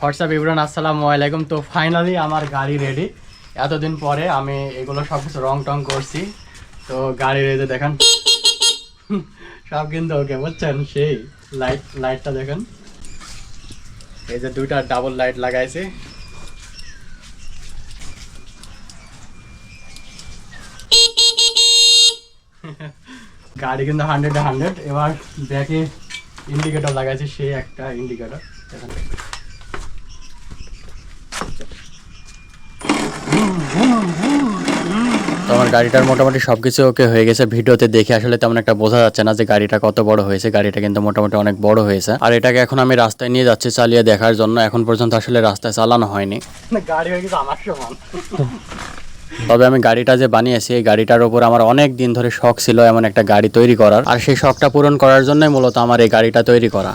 WhatsApp ইবরান আসসালামু আলাইকুম তো ফাইনালি আমার গাড়ি রেডি এতদিন পরে আমি এগুলো সব কিছু রং টং করছি। তো গাড়ি রেডি দেখেন। সব কিন্তু ওকে বুঝছেন? সেই লাইট লাইটটা দেখেন। এই যে দুইটা ডাবল লাইট লাগাইছি। গাড়ি কিন্তু হান্ড্রেড হান্ড্রেড এবার ব্যাকে ইন্ডিকেটর লাগাইছি সেই একটা ইন্ডিকেটর দেখেন তো আমার গাড়িটার মোটামুটি সব কিছু ওকে হয়ে গেছে। ভিডিওতে দেখে আসলে তেমন একটা বোঝা যাচ্ছে না যে গাড়িটা কত বড় হয়েছে। গাড়িটা কিন্তু মোটামুটি অনেক বড় হয়েছে। আর এটাকে এখন আমি রাস্তায় নিয়ে যাচ্ছি চালিয়ে দেখার জন্য। এখন পর্যন্ত আসলে রাস্তায় চালানো হয়নি। গাড়ি হয়ে গেছে আমার সমান। তবে আমি গাড়িটা যে বানিয়েছি এই গাড়িটার উপর আমার অনেক দিন ধরে শখ ছিল এমন একটা গাড়ি তৈরি করার। আর সেই শখটা পূরণ করার জন্যই মূলত আমার এই গাড়িটা তৈরি করা।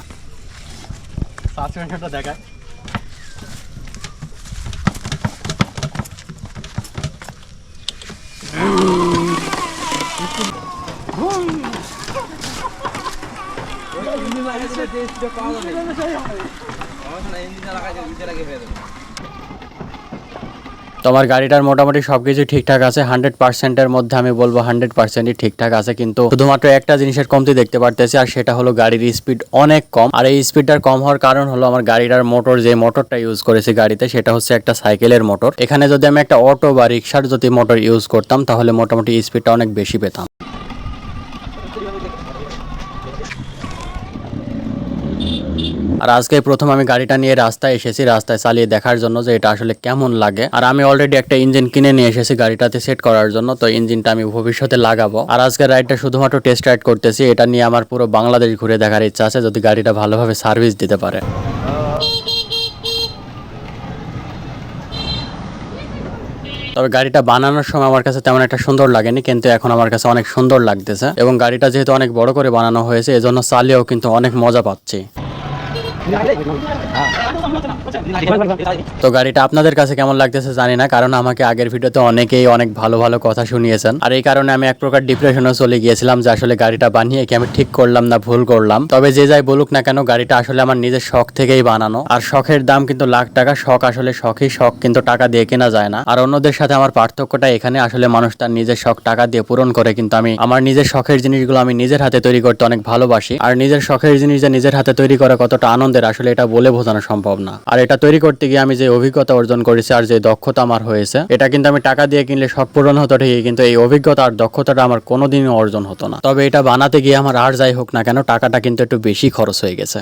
সাসপেনশনটা দেখায় তো আমার গাড়িটার মোটামুটি সবকিছু ঠিকঠাক আছে হান্ড্রেড পার্সেন্টের মধ্যে আমি বলব হান্ড্রেড পার্সেন্টই ঠিকঠাক আছে, কিন্তু শুধুমাত্র একটা জিনিসের কমতি দেখতে পারতেছি, আর সেটা হলো গাড়ির স্পিড অনেক কম। আর এই স্পিডটার কম হওয়ার কারণ হলো আমার গাড়িটার মোটর যে মোটরটা ইউজ করেছি গাড়িতে, সেটা হচ্ছে একটা সাইকেলের মোটর এখানে যদি আমি একটা অটো বা রিক্সার যদি মোটর ইউজ করতাম, তাহলে মোটামুটি স্পিডটা অনেক বেশি পেতাম। আর আজকে প্রথম আমি গাড়িটা নিয়ে রাস্তায় এসেছি, রাস্তায় চালিয়ে দেখার জন্য যে এটা আসলে কেমন লাগে। আর আমি অলরেডি একটা ইঞ্জিন কিনে নিয়ে এসেছি গাড়িটাতে সেট করার জন্য, তো ইঞ্জিনটা আমি ভবিষ্যতে লাগাবো। আর আজকে রাইডটা শুধুমাত্র টেস্ট রাইড করতেছি, এটা নিয়ে আমার পুরো বাংলাদেশ ঘুরে দেখার ইচ্ছা আছে, যদি গাড়িটা ভালোভাবে সার্ভিস দিতে পারে। তবে গাড়িটা বানানোর সময় আমার কাছে তেমন একটা সুন্দর লাগেনি, কিন্তু এখন আমার কাছে অনেক সুন্দর লাগতেছে। এবং গাড়িটা যেহেতু অনেক বড় করে বানানো হয়েছে, এজন্য চালিয়েও কিন্তু অনেক মজা পাচ্ছি। তো গাড়িটা আপনাদের কাছে কেমন লাগতেছে জানি না, কারণ আমাকে আগের ভিডিওতে অনেকেই অনেক ভালো ভালো কথা শুনিয়েছেন। আর এই কারণে আমি এক প্রকার ডিপ্রেশনে চলে গিয়েছিলাম যে আসলে গাড়িটা বানিয়ে কি আমি ঠিক করলাম না ভুল করলাম। তবে যে যাই বলুক না কেন, গাড়িটা আসলে আমার নিজের শখ থেকেই বানানো। আর শখের দাম কিন্তু লাখ টাকা, শখ আসলে শখই, শখ কিন্তু টাকা দিয়ে কেনা যায় না। আর অন্যদের সাথে আমার পার্থক্যটা এখানে, আসলে মানুষ তার নিজের শখ টাকা দিয়ে পূরণ করে, কিন্তু আমি আমার নিজের শখের জিনিসগুলো আমি নিজের হাতে তৈরি করতে অনেক ভালোবাসি। আর নিজের শখের জিনিস যে নিজের হাতে তৈরি করা কতটা আনন্দের আসলে এটা বলে বোঝানো সম্ভব না। আর এটা তৈরি করতে গিয়ে আমি যে অভিজ্ঞতা অর্জন করেছি আর যে দক্ষতা আমার হয়েছে, এটা কিন্তু আমি টাকা দিয়ে কিনলে সব পূরণ হতো ঠিকই, কিন্তু এই অভিজ্ঞতা আর দক্ষতাটা আমার কোনোদিনই অর্জন হতো না। তবে এটা বানাতে গিয়ে আমার আর যাই হোক না কেন, টাকাটা কিন্তু একটু বেশি খরচ হয়ে গেছে।